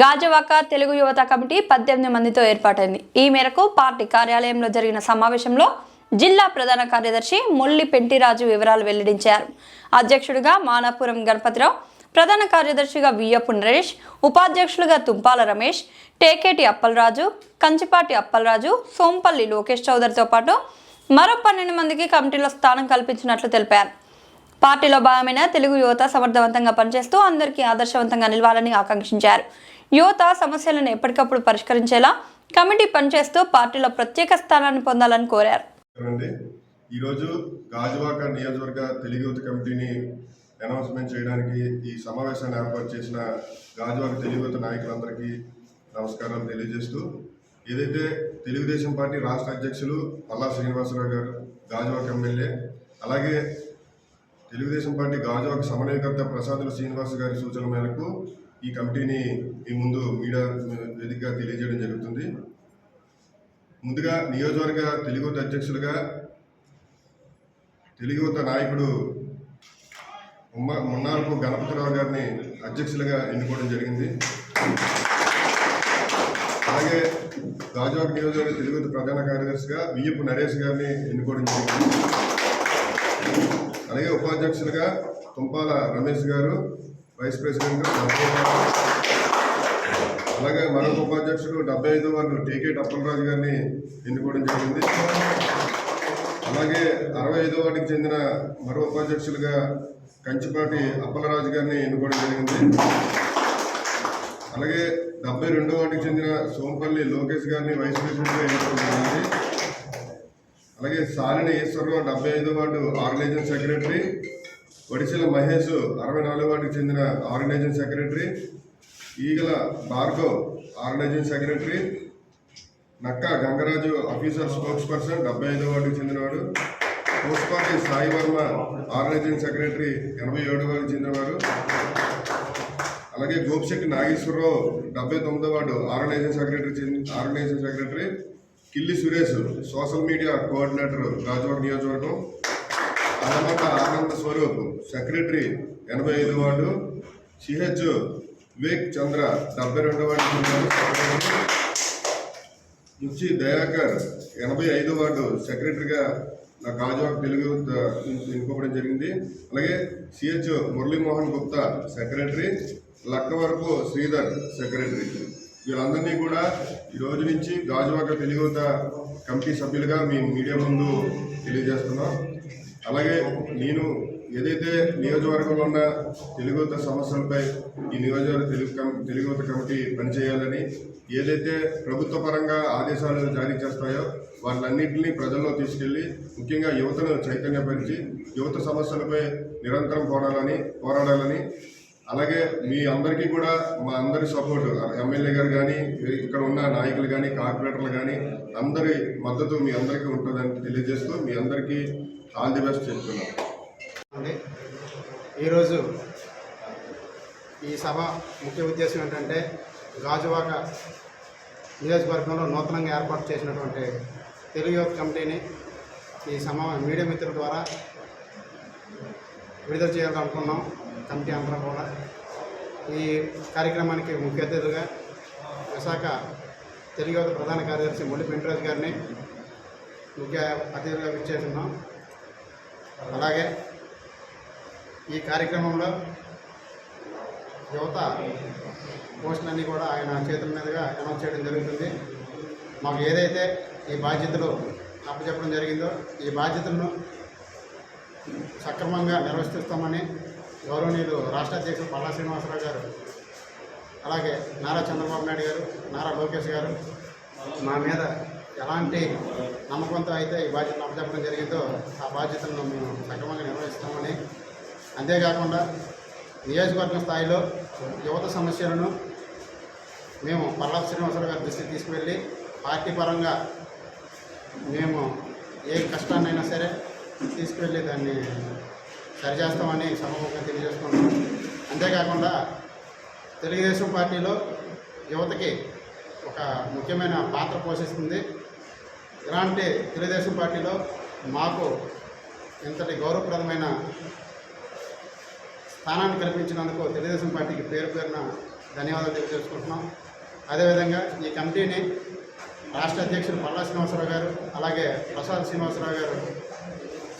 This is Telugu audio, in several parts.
గాజువాక తెలుగు యువత కమిటీ పద్దెనిమిది మందితో ఏర్పాటైంది. ఈ మేరకు పార్టీ కార్యాలయంలో జరిగిన సమావేశంలో జిల్లా ప్రధాన కార్యదర్శి ముల్లి పెంటిరాజు వివరాలు వెల్లడించారు. అధ్యక్షుడిగా మానాపురం గణపతిరావు ప్రధాన కార్యదర్శిగా వియ్యపు నరేష్ ఉపాధ్యక్షులుగా తుంపాల రమేష్ టేకేటి అప్పలరాజు కంచిపాటి అప్పలరాజు సోంపల్లి లోకేష్ చౌదరితో పాటు మరో పన్నెండు మందికి కమిటీలో స్థానం కల్పించినట్లు తెలిపారు. పార్టీలో భాగమైన తెలుగు యువత సమర్థవంతంగా పనిచేస్తూ అందరికీ ఆదర్శవంతంగా నిలవాలని ఆకాంక్షించారు. యువత సమస్యలను ఎప్పటికప్పుడు పరిష్కరించేలా కమిటీ పనిచేస్తూ పార్టీలో ప్రత్యేక స్థానాన్ని పొందాలని కోరారు. అండి ఈరోజు గాజువాక నియోజకవర్గ తెలుగు యువత కమిటీని అనౌన్స్మెంట్ చేయడానికి ఈ సమావేశాన్ని ఏర్పాటు చేసిన గాజువాక తెలుగు యువత నాయకులందరికీ నమస్కారాలు తెలియజేస్తూ ఏదైతే తెలుగుదేశం పార్టీ రాష్ట్ర అధ్యక్షులు పల్లా శ్రీనివాసరావు గారు గాజువాక ఎమ్మెల్యే అలాగే తెలుగుదేశం పార్టీ గాజువాక సమన్వయకర్త ప్రసాదుల శ్రీనివాస్ గారి సూచన మేరకు ఈ కమిటీని మీ ముందు మీడియా వేదికగా తెలియజేయడం జరుగుతుంది. ముందుగా నియోజకవర్గ తెలుగుత అధ్యక్షులుగా తెలుగుత నాయకుడు ఉమ్మ మున్నారపు గణపతిరావు గారిని అధ్యక్షులుగా ఎన్నుకోవడం జరిగింది. అలాగే గాజువాక నియోజకవర్గ తెలుగుత ప్రధాన కార్యదర్శిగా వియ్యపు నరేష్ గారిని ఎన్నుకోవడం జరిగింది. అలాగే ఉపాధ్యక్షులుగా తుంపాల రమేష్ గారు వైస్ ప్రెసిడెంట్ అలాగే మరొక ఉపాధ్యక్షుడు డెబ్బై ఐదు వార్డు టీకేట్ టప్పలరాజు గారిని ఎన్నుకోవడం జరిగింది. అలాగే అరవై ఐదో వాటికి చెందిన మరో ఉపాధ్యక్షులుగా కంచిపాటి అప్పలరాజు గారిని ఎన్నుకోవడం జరిగింది. అలాగే డెబ్బై రెండో వాటికి చెందిన సోంపల్లి లోకేష్ గారిని వైస్ ప్రెసిడెంట్గా ఎన్నుకోవడం జరిగింది. అలాగే సాలిని ఈశ్వరరావు డెబ్బై ఐదో ward organising secretary Vadisila Mahesh అరవై నాలుగు వాటికి చెందిన ఆర్గనైజింగ్ సెక్రటరీ ఈగల భార్గవ్ ఆర్గనైజింగ్ సెక్రటరీ నక్క గంగరాజు ఆఫీసర్ స్పోక్స్ పర్సన్ డెబ్బై ఐదో వాటికి చెందినవాడు పోస్పాటి సాయి వర్మ ఆర్గనైజింగ్ సెక్రటరీ ఎనభై ఏడు వాటికి చెందినవాడు అలాగే గోపిశెట్టి నాగేశ్వరరావు డెబ్బై తొమ్మిదో వాడు organising secretary organising secretary Killi Suresh social media coordinator Rajavada నియోజకవర్గం అన్నమాట ఆనంద స్వరూప్. సెక్రటరీ ఎనభై ఐదు వార్డు. సిహెచ్ వివేక్ చంద్ర డెబ్బై రెండు వార్డు. నుంచి దయాకర్ ఎనభై ఐదు వార్డు. సెక్రటరీగా నా గాజువాక్ తెలుగు ఎన్నుకోవడం జరిగింది. అలాగే CH Muralimohan Gupta secretary. Lakkavarapu Sridhar secretary. వీళ్ళందరినీ కూడా ఈ రోజు నుంచి గాజువాక తెలుగుత కమిటీ సభ్యులుగా మీ మీడియా ముందు తెలియజేస్తున్నాం. అలాగే నేను ఏదైతే నియోజకవర్గంలో ఉన్న తెలుగుత సమస్యలపై ఈ నియోజకవర్గ తెలుగు కం తెలుగుత కమిటీ పనిచేయాలని ఏదైతే ప్రభుత్వ పరంగా ఆదేశాలు జారీ చేస్తాయో వాటిలన్నింటినీ ప్రజల్లో తీసుకెళ్ళి ముఖ్యంగా యువతను చైతన్యపరిచి యువత సమస్యలపై నిరంతరం పోరాడాలని పోరాడాలని అలాగే మీ అందరికీ కూడా మా అందరి సపోర్ట్ ఎమ్మెల్యే గారు కానీ ఇక్కడ ఉన్న నాయకులు కానీ కార్పొరేటర్లు కానీ అందరి మద్దతు మీ అందరికీ ఉంటుందని తెలియజేస్తూ మీ అందరికీ ఆల్ ది బెస్ట్ చెప్తున్నాను అండి ఈరోజు ఈ సభ ముఖ్య ఉద్దేశం ఏంటంటే గాజువాక నియోజకవర్గంలో నూతనంగా ఏర్పాటు చేసినటువంటి తెలుగు యువత కమిటీని ఈ సమా మీడియా మిత్రుల ద్వారా విడుదల చేయాలనుకున్నాం కమిటీ అందరం కూడా ఈ కార్యక్రమానికి ముఖ్య అతిథులుగా విశాఖ తెలుగు యువత ప్రధాన కార్యదర్శి ముల్లి పెంటరాజు గారిని ముఖ్య అతిథులుగా విచ్చేస్తున్నాం. అలాగే ఈ కార్యక్రమంలో యువత పోస్టులన్నీ కూడా ఆయన చేతుల మీదుగా అనౌన్స్ చేయడం జరుగుతుంది. మాకు ఏదైతే ఈ బాధ్యతలు అప్పచెప్పడం జరిగిందో ఈ బాధ్యతలను సక్రమంగా నిర్వర్తిస్తామని గౌరవనీయులు రాష్ట్ర అధ్యక్షులు పల్లా శ్రీనివాసరావు గారు అలాగే నారా చంద్రబాబు నాయుడు గారు నారా లోకేష్ గారు మా మీద ఎలాంటి నమ్మకంతో అయితే ఈ బాధ్యతను అప్పచెప్పడం జరిగిందో ఆ బాధ్యతను మేము సక్రమంగా నిర్వహిస్తామని. అంతేకాకుండా నియోజకవర్గం స్థాయిలో యువత సమస్యలను మేము పల్లా శ్రీనివాసరావు గారి దృష్టికి తీసుకువెళ్ళి పార్టీ పరంగా మేము ఏ కష్టాన్నైనా సరే తీసుకువెళ్ళి దాన్ని సరిచేస్తామని సమూహంగా తెలియజేసుకుంటాం అంతేకాకుండా తెలుగుదేశం పార్టీలో యువతకి ఒక ముఖ్యమైన పాత్ర పోషిస్తుంది. ఇలాంటి తెలుగుదేశం పార్టీలో మాకు ఇంతటి గౌరవప్రదమైన స్థానాన్ని కల్పించినందుకు తెలుగుదేశం పార్టీకి పేరు పేరున ధన్యవాదాలు తెలియజేసుకుంటున్నాం. అదేవిధంగా ఈ కమిటీని రాష్ట్ర అధ్యక్షుడు పల్లా శ్రీనివాసరావు గారు అలాగే ప్రసాద్ శ్రీనివాసరావు గారు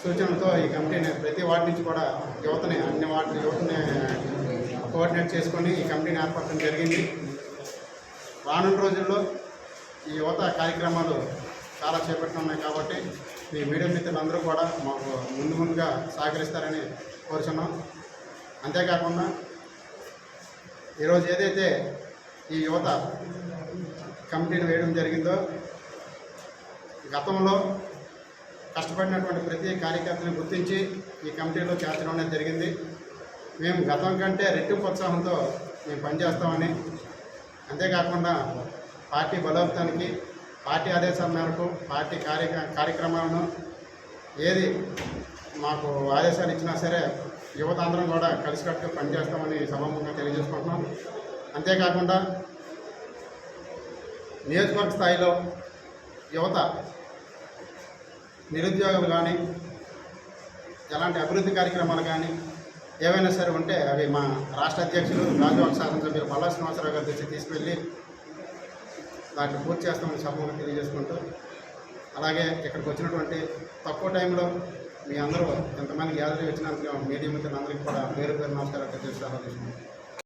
సూచనలతో ఈ కమిటీని ప్రతి వార్డు నుంచి కూడా యువతని అన్ని వార్డు యువతని కోఆర్డినేట్ చేసుకొని ఈ కమిటీని ఏర్పడటం జరిగింది. రానున్న రోజుల్లో ఈ యువత కార్యక్రమాలు చాలా చేపట్టనున్నాయి కాబట్టి మీ మీడియా మిత్రులందరూ కూడా మాకు ముందు ముందుగా సహకరిస్తారని కోరుచున్నాం. అంతేకాకుండా ఈరోజు ఏదైతే ఈ యువత కమిటీని వేయడం జరిగిందో గతంలో కష్టపడినటువంటి ప్రతి కార్యకర్తని గుర్తించి ఈ కమిటీలో చేర్చడం అనేది జరిగింది. మేము గతం కంటే రెట్టింపు ఉత్సాహంతో మేము పనిచేస్తామని అంతేకాకుండా పార్టీ బలోపేతానికి పార్టీ ఆదేశాల మేరకు పార్టీ కార్య కార్యక్రమాలను ఏది మాకు ఆదేశాలు ఇచ్చినా సరే యువత అందరం కూడా కలిసికట్టుగా పనిచేస్తామని సభాముఖంగా తెలియజేసుకుంటున్నాం. అంతేకాకుండా నియోజకవర్గ స్థాయిలో యువత నిరుద్యోగులు కానీ ఎలాంటి అభివృద్ధి కార్యక్రమాలు కానీ ఏవైనా సరే ఉంటే అవి మా రాష్ట్ర అధ్యక్షులు రాజ్యసభ శాసనసభ్యులు పల్లా శ్రీనివాసరావు గారి దృష్టికి తీసుకువెళ్ళి దాన్ని పూర్తి చేస్తామని సభకు తెలియజేసుకుంటూ అలాగే ఇక్కడికి వచ్చినటువంటి తక్కువ టైంలో మీ అందరూ ఎంతమంది గ్యాదరింగ్ వచ్చినందుకు మీడియా మిత్రులందరికీ కూడా పేరు పేరు నమస్కారాలు తెలియజేస్తాను